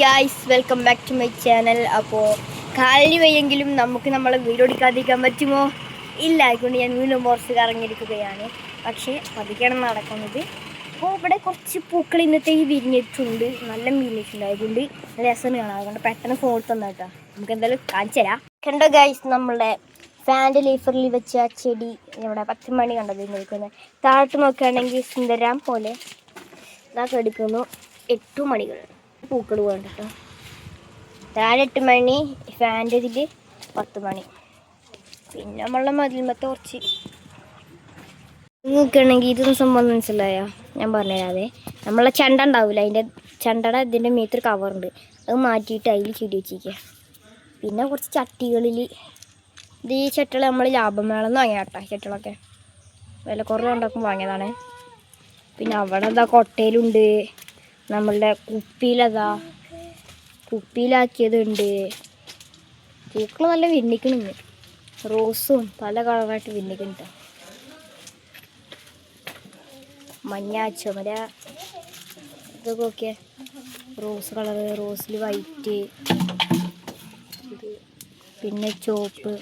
Guys welcome back to my channel അപ്പോൾ കാലിന് വയ്യെങ്കിലും നമുക്ക് നമ്മളെ വീഡിയോ എടുക്കാതിരിക്കാൻ പറ്റുമോ? ഇല്ല അതുകൊണ്ട് ഞാൻ വീണ്ടും മോർച്ച് കറങ്ങിയിരിക്കുകയാണ്. പക്ഷേ പതുക്കെയാണ് നടക്കുന്നത്. അപ്പോൾ ഇവിടെ കുറച്ച് പൂക്കൾ ഇന്നത്തെ ഈ വിരിഞ്ഞിട്ടുണ്ട്. നല്ല വിരിഞ്ഞിട്ടുണ്ട് അതുകൊണ്ട് നല്ല രസമാണ് കാണാം അതുകൊണ്ട് പെട്ടെന്ന് ഫോൺ തന്നാ കേട്ടോ. നമുക്ക് എന്തായാലും കാണിച്ചു തരാം. കണ്ടോ ഗായ്സ് നമ്മളുടെ ഫാന്റെ ലീഫറിൽ വെച്ച ചെടി ഇവിടെ പത്ത് മണി കണ്ടത് നിൽക്കുന്നത് താഴോട്ട് നോക്കുകയാണെങ്കിൽ സുന്ദരാം പോലെ ഇതാക്കി എടുക്കുന്നു എട്ടു മണികൾ. പൂക്കൾ വേണ്ട കേട്ടോ താഴെ എട്ട് മണി ഫാന്റെ ഇതിൽ പത്ത് മണി. പിന്നെ നമ്മളെ മതിൽമത്തെ കുറച്ച്. നോക്കുകയാണെങ്കിൽ ഇതൊന്നും സംഭവം മനസ്സിലായോ? ഞാൻ പറഞ്ഞുതരാതെ. നമ്മളെ ചെണ്ട ഉണ്ടാവില്ല അതിന്റെ ചെണ്ടയുടെ ഇതിന്റെ മീത്തൊരു കവറുണ്ട് അത് മാറ്റിയിട്ട് അതിൽ ചെടി വെച്ചിരിക്കുക പിന്നെ കുറച്ച് ചട്ടികളിൽ ഇത് ഈ ചട്ടികൾ നമ്മൾ ലാഭമേളന്ന് വാങ്ങിയ കേട്ടോ ചട്ടികളൊക്കെ. വില കുറവ് ഉണ്ടാക്കും വാങ്ങിയതാണ്. പിന്നെ അവിടെ എന്താ കൊട്ടയിലുണ്ട്. നമ്മളുടെ കുപ്പിയിലതാ. കുപ്പിയിലാക്കിയതുണ്ട്. പൂക്കൾ നല്ല വിന്നിക്കണുണ്ട് റോസും പല കളറായിട്ട് വിന്നിക്കുന്നുണ്ട് മഞ്ഞ ചുമര ഇതൊക്കെ ഓക്കെ റോസ് കളറ് റോസിൽ വൈറ്റ് പിന്നെ ചോപ്പ്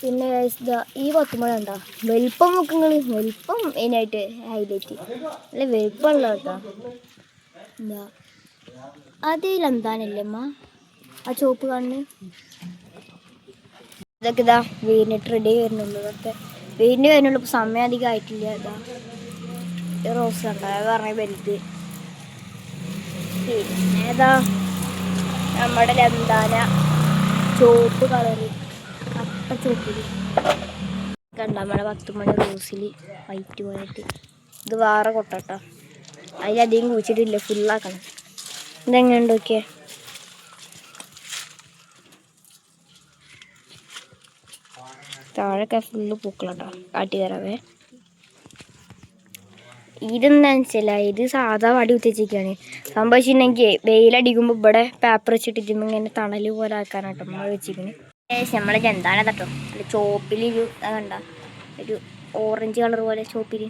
പിന്നെ ഈ പത്തുമണി ഉണ്ടോ വലിപ്പം നോക്കുങ്ങൾ വലിപ്പം മെയിനായിട്ട് ഹൈലൈറ്റ് അല്ല വലിപ്പമുള്ള കേട്ടോ. എന്താ അതിലെന്താണല്ലേ അമ്മ ആ ചോപ്പ് കാണുന്നു? ഇതൊക്കെ ഇതാ വീടിനിട്ട് റെഡി വരുന്നുള്ളൂ ഇതൊക്കെ വീടിന് വരുന്നുള്ളൂ. ഇപ്പൊ സമയം അധികം ആയിട്ടില്ല. ഇതാ റോസ് ഉണ്ടോ പറഞ്ഞ വലുത്. പിന്നെ ഏതാ നമ്മുടെ ലന്താന ചോപ്പ് കളറ് കണ്ട നമ്മുടെ പത്ത് മണി റോസിൽ വൈറ്റ് പോയിട്ട്. ഇത് വേറെ കൊട്ടട്ടോ. അതിലധികം കുഴിച്ചിട്ടില്ല ഫുള്ളാക്കണം ഇതെങ്ങനെ നോക്കിയേ? താഴൊക്കെ ഫുള്ള് കാട്ടി കയറവേ ഇതെന്താ വെച്ചാൽ ഇത് സാധാ വടി കുത്തിച്ചിരിക്കുകയാണ് സംഭവിച്ചിട്ടുണ്ടെങ്കിൽ വെയിലടിക്കുമ്പോൾ ഇവിടെ പേപ്പർ വെച്ചിട്ട് ഇങ്ങനെ തണൽ പോലെ ആക്കാനാട്ടോ നമ്മൾ വെച്ചിരിക്കുന്നത് നമ്മളെ എന്താണ് കേട്ടോ? അല്ല ചോപ്പിൽ ഒരു കണ്ട? ഒരു ഓറഞ്ച് കളർ പോലെ ചോപ്പിൽ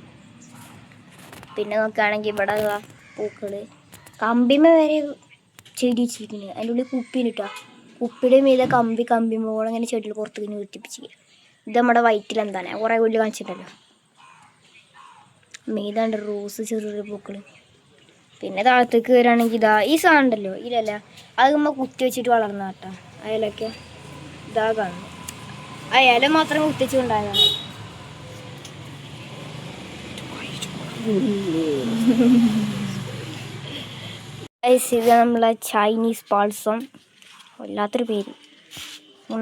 പിന്നെ നോക്കുകയാണെങ്കിൽ ഇവിടെ പൂക്കൾ കമ്പിമ വരെ ചെടി വെച്ചിരിക്കുന്നു അതിന്റെ ഉള്ളിൽ കുപ്പിന് കിട്ടുക കുപ്പിയുടെ മീതെ കമ്പി കമ്പി മോളെ ഇങ്ങനെ ചെടിയിൽ പുറത്ത് ഇങ്ങനെ ഉരുത്തിപ്പിച്ചിരിക്കുക ഇത് നമ്മുടെ വയറ്റിൽ എന്താണ്? കുറേ ഉള്ളിൽ കാണിച്ചിട്ടുണ്ടല്ലോ. മീതാണ്ട് റോസ് ചെറിയ ചെറിയ പൂക്കൾ പിന്നെ താഴത്തേക്ക് വരികയാണെങ്കിൽ ഇതാ ഈ സാധനം ഉണ്ടല്ലോ ഇല്ലല്ല അത് നമ്മൾ കുത്തി വെച്ചിട്ട് വളർന്ന കേട്ടോ അയലൊക്കെ ഇതാ കാണുന്നു ആ ഇല മാത്രം കുത്തി വെച്ചുകൊണ്ടായതാണ് Guys, ഇത് നമ്മളെ ചൈനീസ് പാൾസം വല്ലാത്തൊരു പേര്.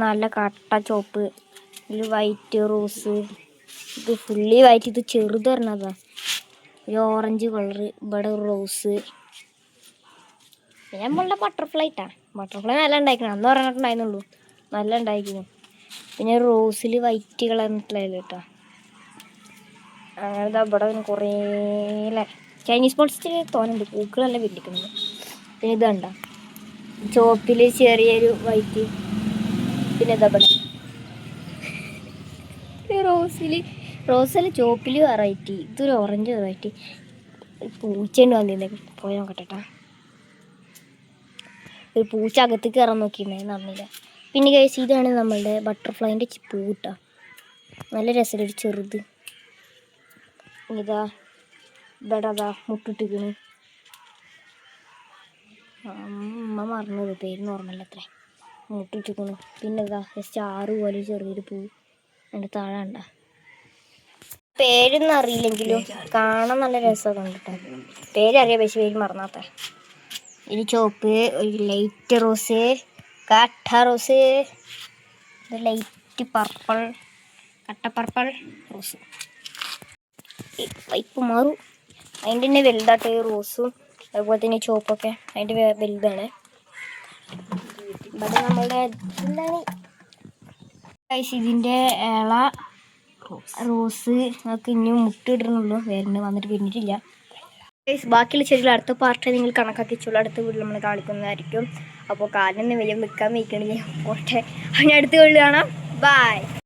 നല്ല കട്ട ചോപ്പ്. ഇതിൽ വൈറ്റ് റോസ് ഇത് ഫുള്ളി വൈറ്റ് ഇത് ചെറുത് വരണതാ ഒരു ഓറഞ്ച് കളറ് ഇവിടെ റോസ് പിന്നെ നമ്മളുടെ ബട്ടർഫ്ലൈ ഇട്ടാ ബട്ടർഫ്ലൈ നല്ല ഉണ്ടായിരിക്കണം അന്ന് പറഞ്ഞിട്ടുണ്ടായിരുന്നുള്ളൂ. നല്ല ഉണ്ടായിരിക്കുന്നു പിന്നെ റോസിൽ വൈറ്റ് കളറിട്ടുള്ള കേട്ടോ അങ്ങനെ ഇവിടെ പിന്നെ കുറേ ചൈനീസ് പോൾസ് തോന്നുന്നുണ്ട് പൂക്കളെല്ലാം വെട്ടിക്കുന്നത് പിന്നെ ഇതുണ്ട ചോപ്പിൽ ചെറിയൊരു വൈറ്റ്. പിന്നെ ഇതാ ഇവിടെ റോസിൽ റോസിൽ ചോപ്പിൽ വെറൈറ്റി. ഇതൊരു ഓറഞ്ച് വെറൈറ്റി. പൂച്ചയുണ്ട് വന്നിരുന്നേ പോയി നോക്കട്ടെ ട്ടാ. ഒരു പൂച്ച അകത്ത് കയറാൻ നോക്കിയിരുന്നേ നന്ദില്ല പിന്നെ കഴിച്ച് ഇതാണ് നമ്മളുടെ ബട്ടർഫ്ലൈന്റെ പൂട്ട നല്ല രസമുള്ള ഒരു ചെറുത്. ഇതാ ഇവിടെ അതാ അമ്മ മറന്നത് പേര് നോർമല്ല അത്രേ മുട്ടിട്ടിക്കണു പിന്നെ ഇതാ സ്റ്റാറ് പോലെ ചെറിയൊരു പൂ. എന്റെ താഴെ ഉണ്ട പേരൊന്നും അറിയില്ലെങ്കിലും കാണാൻ നല്ല രസമൊക്കെ ഉണ്ട് കേട്ടോ പേരറിയാം പക്ഷെ പേര് മറന്നാത്ത. ഇനി ചുവപ്പ് ഒരു ലൈറ്റ് റോസ് കട്ട റോസ് ലൈറ്റ് പർപ്പിൾ. കട്ട പർപ്പിൾ റോസ്. വൈപ്പ് മാറും. അതിന്റെ തന്നെ വലുതായിട്ട് റോസും അതുപോലെ തന്നെ ചോപ്പൊക്കെ അതിന്റെ വലുതാണ്. അത് നമ്മളുടെ എന്താണ്? ഇതിന്റെ ഇള റോസ്. നമുക്ക് ഇനിയും മുട്ടിടുന്നുള്ളൂ. വേറെ വന്നിട്ട് പിന്നിട്ടില്ല. ബാക്കിയുള്ള ചെടികൾ അടുത്ത പാർട്ടിൽ നിങ്ങൾ കണക്കാക്കിച്ചുള്ള അടുത്ത വീട്ടിൽ നമ്മൾ കാണിക്കുന്നതായിരിക്കും. അപ്പോൾ കാലിന് വലിയ നിൽക്കാൻ വയ്ക്കണില്ല? പോട്ടെ. അതിന് അടുത്ത വീട്ടിൽ കാണാം ബൈ